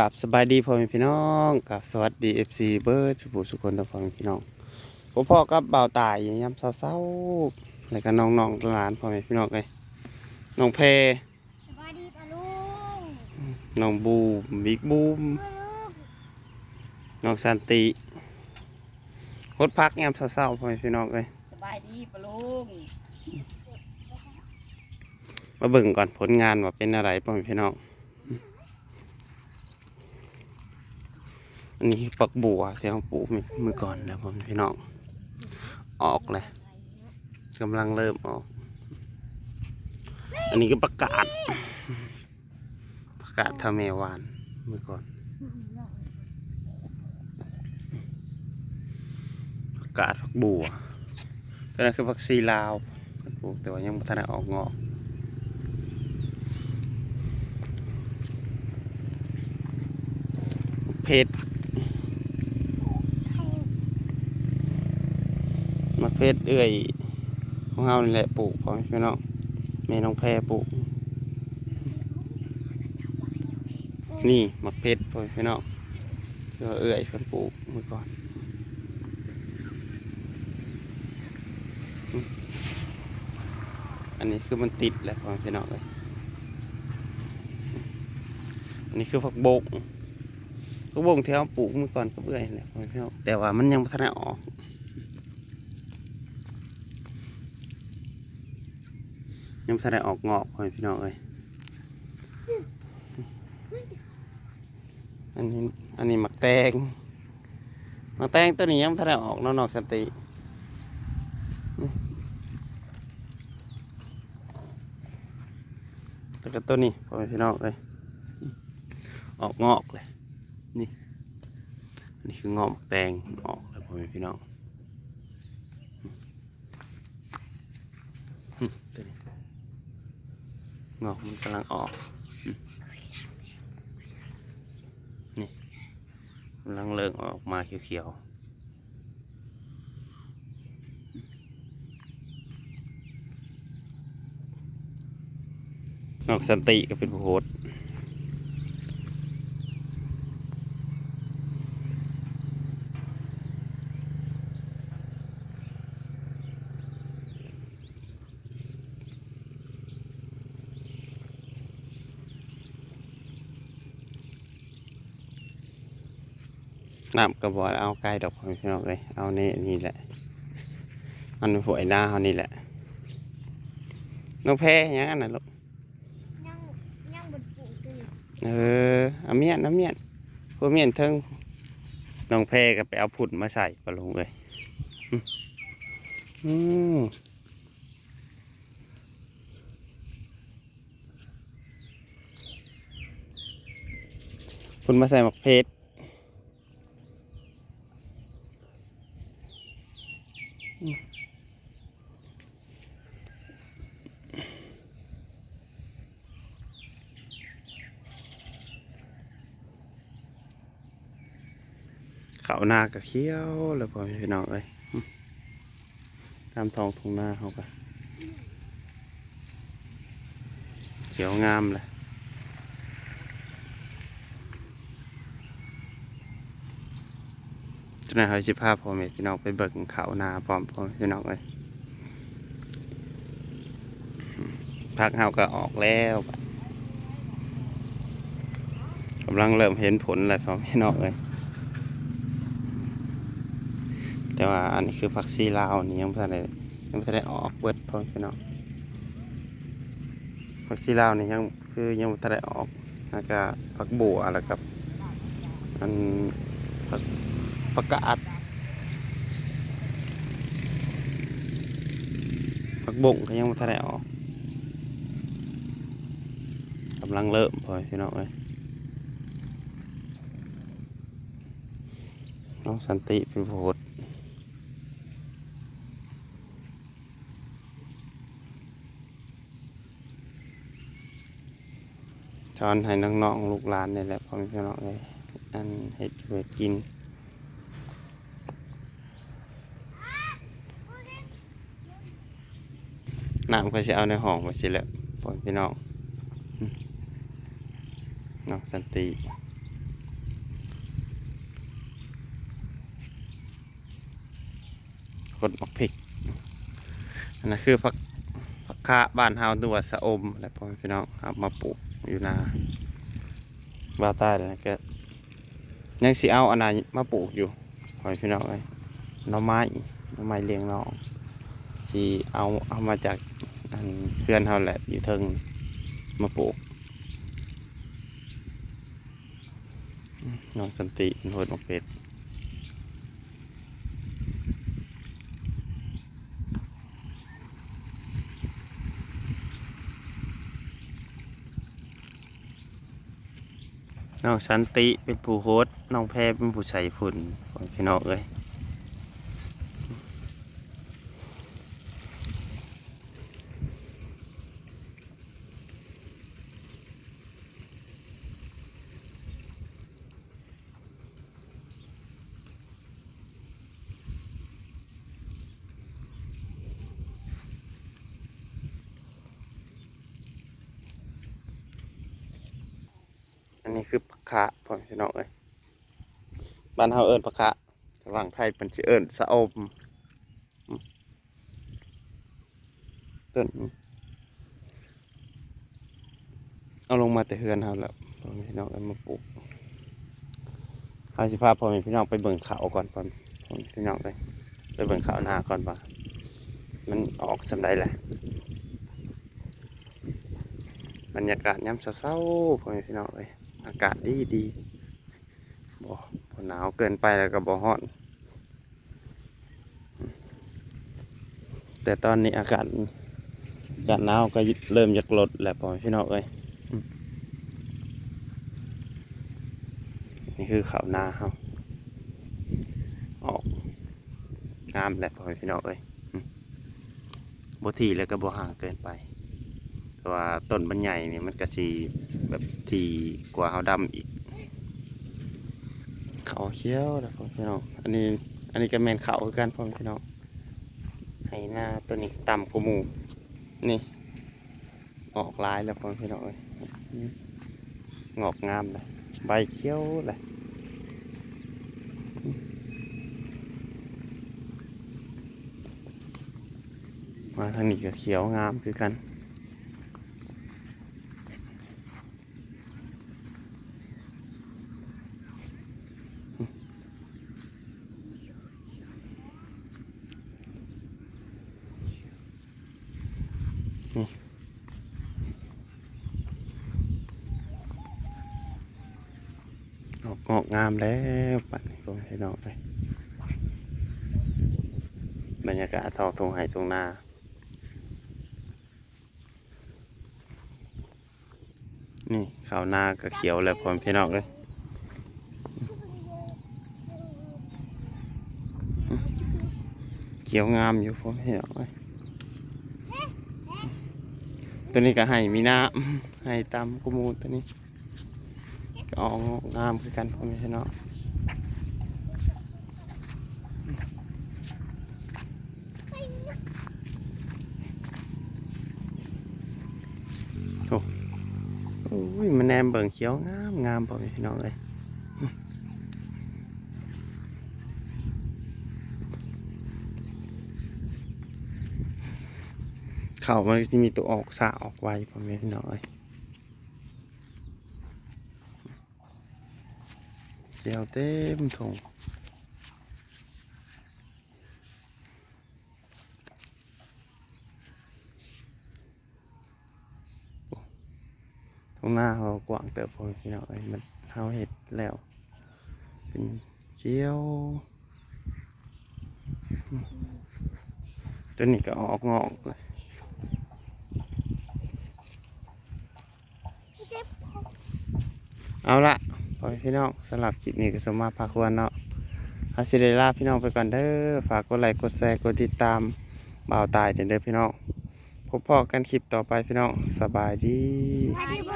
กับสบายดีพ่อแม่พี่น้องกับสวัสดีเอฟซีเบิร์ดสุภูสุคนทุกพ่อแม่พี่น้องพ่อพ่อกับบ่าวตายยามเศร้าๆแล้วก็น้องๆหลานพ่อแม่พี่น้องเลยน้องเพสวัสดีปะลุงน้องบูมบิ๊กบูมปะลุงน้องสันติโคตรพักยามเศร้าๆพ่อแม่พี่น้องเลยสบายดีปะลุงมาเบิ่งก่อนผลงานว่าเป็นอะไรพ่อแม่พี่น้องอั นนี้ปักบัวที่เราปลูกมือก่อนแล้วพอแม่พี่น้องออกเลยกำลังเริ่มออก อันนี้ก็ประกาศ ประกาศทำเมวานเมื่อก่อน ประกาศผักบัวตอนนั้นคือผักซีลาวปลูกแต่ว่ายังไม่ทันได้ออกงอกเพชร เพชรเอื่อยของเฮานี่แหละปลูกพอพี่น้องแม่น้องแพรปลูก นี่มะเพชรพอพี่น้องเอื่อยเอื่อยเพิ่นปลูกเมื่อก่อนอันนี้คือมันติดแหละพอพี่น้องเลยอันนี้คือผักบกผักบกที่เราปลูกเมื่อก่อนก็เบื่อยแหละพ่อพี่น้องแต่ว่ามันยังไม่ทันได้ออก ยังไม่ได้ออกงอกพ่อพี่น้องเลยอันนี้อันนี้หมักแตงหมักแตงตัวนี้ยังไม่ได้ออกนอกนอกสติแล้วก็ต้นนี้พ่อแม่พี่น้องเลยออกงอกเลยนี่อันนี้คืองอกหมกแตงออกแล้วพ่อแม่พี่น้องตัวนี้ งอกมันกำลังออกนี่กำลังเริ่มออกมาเขียวๆนอกสันติก็เป็นผู้โหด น้ำกระบอกเอาไก่ดอกของพี่น้องเลยเอานี่นี่แหละ มันหวยหน้าเขานี่แหละน้องแพ้ยังอันนั้นลูกยังยังบนปลูกกันอยู่เออเอาเมียนเอาเมียนพวกเมียนเทิงน้องแพรก็ไปเอาผุดมาใส่ปลาลงเลยอืมอืมผุดมาใส่หมักเพชรอืม เขาหน้าก็เขี้ยวแล้วพอพี่น้องเอ้ยอืมตามทองทุ่งนาเขาก็เขียวงามเลย นายเขาสิพาพ่อแม่พี่น้องไปเบิกเขานาพร้อมพ่อพี่น้องเลยพักเฮาก็ออกแล้วกำลังเริ่มเห็นผลแล้วพ่อมพี่น้องเลยแต่ว่าอันนี้คือผักซีลาวนี่ยังไม่ทันได้ยังไม่ทันได้ออกเบิดพ่อพี่น้องผักซีลาวนี่ยังคือยังไม่ทันได้ออกแล้วก็ผักบัวแล้วกับอันผัก ผักกาดผักบงก็ยังไม่ทันได้ออกกำลังเริ่มพอพี่น้องเลยน้องสันติเป็นผู้โหดช้อนให้น้องๆลูกหลานนี่แหละพอม่พี่น้องเลยอันเห็ดเวดกิน น้ำก็จะเอาในห้องไปสิแล้วพ่อพี่น้องน้องสันติคนออกผิกอันนั้นคือผักผักคาบ้านเฮาตัวสะอมอะไรพ่อพี่น้องเอามาปลูกอยู่นาบ้าใต้เล้วกยังสีเอาอันนั้นมาปลูกอยู่หอยพี่น้องเลยน้อไม้น้อไม้เลี้ยงน้องที่เอาเอามาจาก อันเพื่อนเฮาแหละอยู่เทิงมาปลูกน้องสันติเป็นคนของเป็ดน้องสันติเป็นผู้โฮสต์น้องแพรเป็นผู้ใส่ฝุ่นของพี่น้องเอ้ย นี้คือผักคะพ่อพี่น้องเอ้ยบ้านเฮาเอิ้นผักคะแต่ว่างไทยเป็นชื่อเอิ้นสะอมอืมต้นเอาลงมาแต่เฮือนเฮาแล้วพ่อพี่น้องเอามาปลูกเอาสิพาพ่อพี่น้องไปเบิ่งเขาก่อนพ่อพี่น้องเลยไปเบิ่งเขาหน้าก่อนว่ามันออกสำไดแหละบรรยากาศยามเช้าๆพ่อพี่น้องเอ้ย อากาศดีดีบ่หนาวเกินไปแล้วก็บ่ร้อน แต่ตอนนี้อากาศอากาศหนาวก็เริ่มจากลดแล้วพ่อพี่น้องเอ้ยนี่คือเขาวนาเฮาออกงามแหละพ่อพี่น้องเอ้ยบ่ที่แล้วก็บ่ห่างเกินไป ต่ว่าต้นมันใหญ่นี่มันก็สีแบบทีกว่าเขาดำอีก เขาเขียวนะพ่อพี่น้องอันนี้อันนี้ก็แมนเขาคือกันพ่อพี่น้องให้หน้าตัวนี้ต่ำกว่าหมูนี่ ออกลายแล้วพ่อพี่น้องเอ้ยงอกงามเลยใบเขียวเลยมาทางนี้ก็เขียวงามคือกัน อกงอกงามแล้วปัดนี้ก็ให้น้องไปบรรยากาศทองตรงไห้ตรงนานี่ข้าวหน้าก็เขียวแล้วพร้อมพี่น้องเลยเขียวงามอยู่พร้อมพี่น้องเลยตัวนี้ก็ให้มีน้ำให้ตามกุมูตัวนี้ ก็ออกงามคือกันพ่อแม่พี่น้องโอ้โอ้ยมันแนมเบิ่งเขียวงามงามพ่อแม่พี่น้องเลยเขามันจะมีตัวออกสาออกไวพ่อแม่พี่น้องเลย เขียวเต็มทงตรงหน้าเรากว้างเติบโตพี่น้องเอ้ยมันเฮาเห็ดแล้ว เป็นเขียว ตัวนี้ก็ออกงอกเลยเจ็บเอาละพ อพี่น้องสำหรับคลิปนี้ก็สมมาพาควรเนาะอาสิเดลาพี่น้องไปก่อนเด้อฝากกดไลค์กดแชร์กดติดตามบ่าวตายเด้อเด้อพี่น้องพบพอกันคลิปต่อไปพี่น้องสบายดีบ